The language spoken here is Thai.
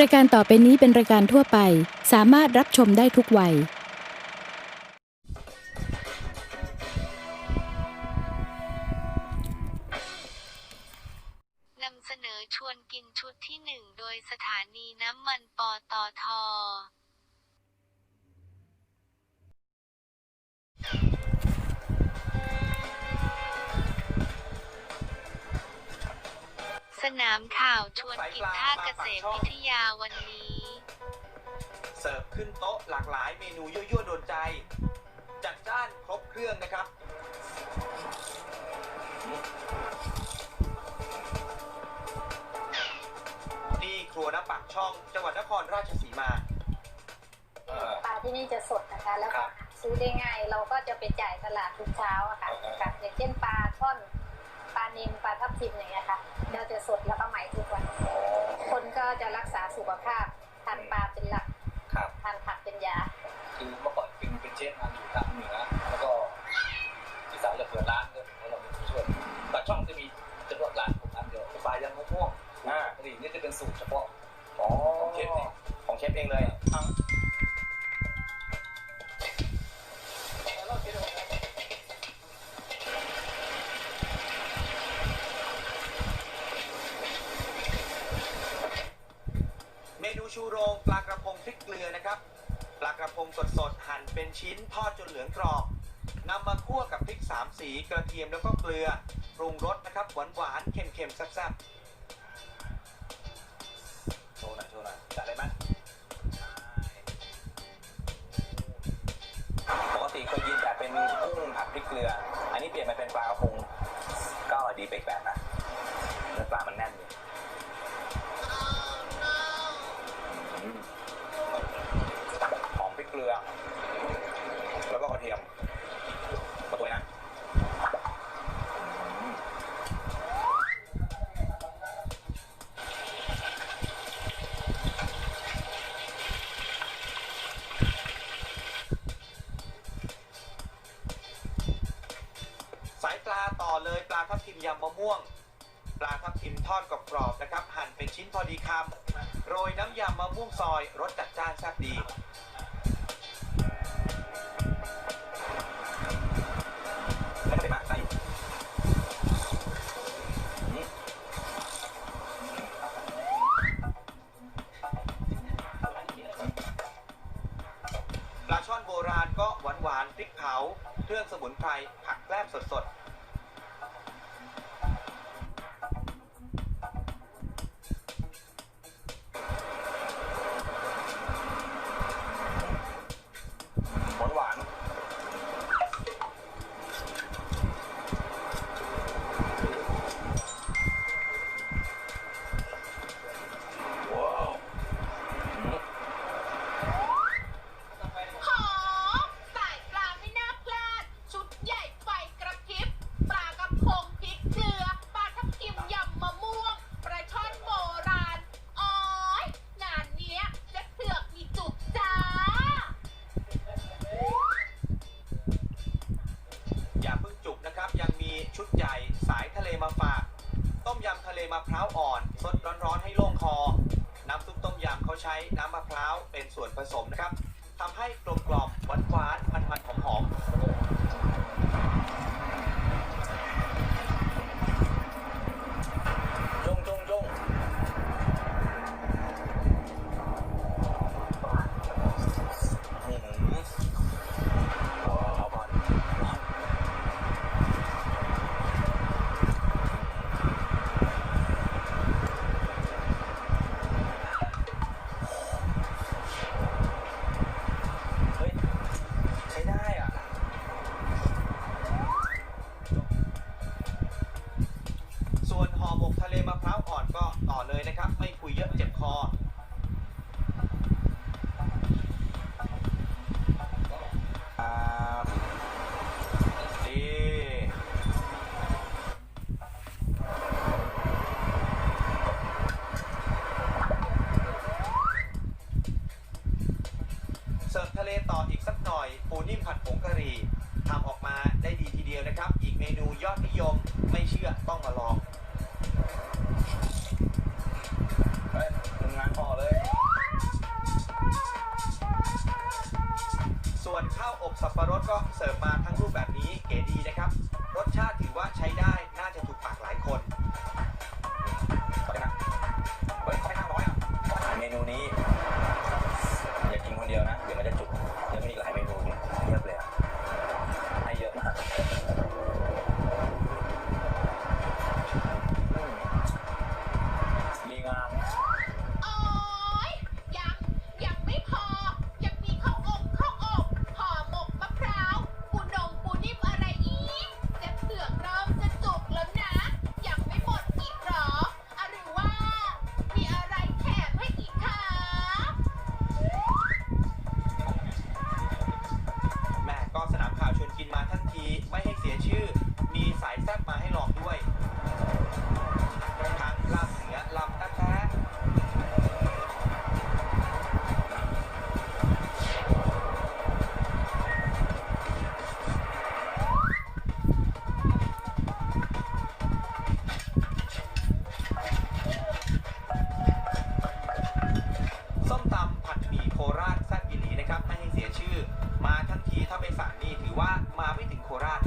รายการต่อไปนี้เป็นรายการทั่วไป สามารถรับชมได้ทุกวัย นำเสนอชวนกินชุดที่หนึ่งโดยสถานีน้ำมันปตทอ นามข่าวชวนกินท่าเกษมวิทยาวันนี้ เสิร์ฟขึ้นโต๊ะหลากหลายเมนูยั่วๆโดนใจ จัดจ้านครบเครื่องนะครับนี่ครัวน้ำปากช่องจังหวัดนครราชสีมาปลาที่นี่จะสดนะคะ แล้วครัก็บซื้อได้ง่าย เราก็จะไปจ่ายตลาดทุกเช้าอะค่ะอ่าค่ะอย่างเช่นปลาช่อนปลานิลปลาทับทิมอย่างเงี้ยค่ะ เราจะสดแล้วก็ใหม่ทุกวัน คนก็จะรักษาสุขภาพทานปลาเป็นหลักครับทานผักเป็นยา คือเมื่อก่อนเป็นเป็นเชฟงานอยู่ทางเหนือแล้วก็พี่สาวจะเปิดร้านด้วยแล้วเราเป็นผู้ช่วยปากช่องจะมีเฉพาะร้านผมร้านเดียวปลายังมะม่วงอ่าปกตินี่จะเป็นสูตรเฉพาะอ๋อของเชฟเองของเชฟเองเลยเมนู ชูโรงปลากระพงพริกเกลือนะครับ ปลากระพงสดๆหั่นเป็นชิ้นทอดจนเหลืองกรอบนำมาคั่วกับพริกสามสีกระเทียมแล้วก็เกลือปรุงรสนะครับหวานๆเค็มๆแซ่บๆายปลาต่อเลยปลาทับทิมยำมะม่วง ปลาทับทิมทอดกรอบๆนะครับ หั่นเป็นชิ้นพอดีคำโรยน้ำยำมะม่วงซอยรสจัดจ้านแซ่บดีปลาช่อนโบราณก็หวานหวานๆพริกเผา เครื่องสมุนไพรผักแกล้มสดๆ ร้าวอ่อนสดร้อนๆให้โล่งคอ น้ำซุปต้มยำเขาใช้น้ำมะพร้าวเป็นส่วนผสมนะครับทำให้กลมกล่อม ร์ทะเลต่ออีกสักหน่อยปูนิ่มผัดผงกะหรี่ทำออกมาได้ดีทีเดียวนะครับ อีกเมนูยอดนิยมไม่เชื่อต้องมาลองเฮ้ยทำงานพอเลย ส่วนข้าวอบสับปะรดก็เสิร์ฟมาทั้งรูปแบบนี้เก๋ดีนะครับ รสชาติือว่ามาไม่ถึงโคราช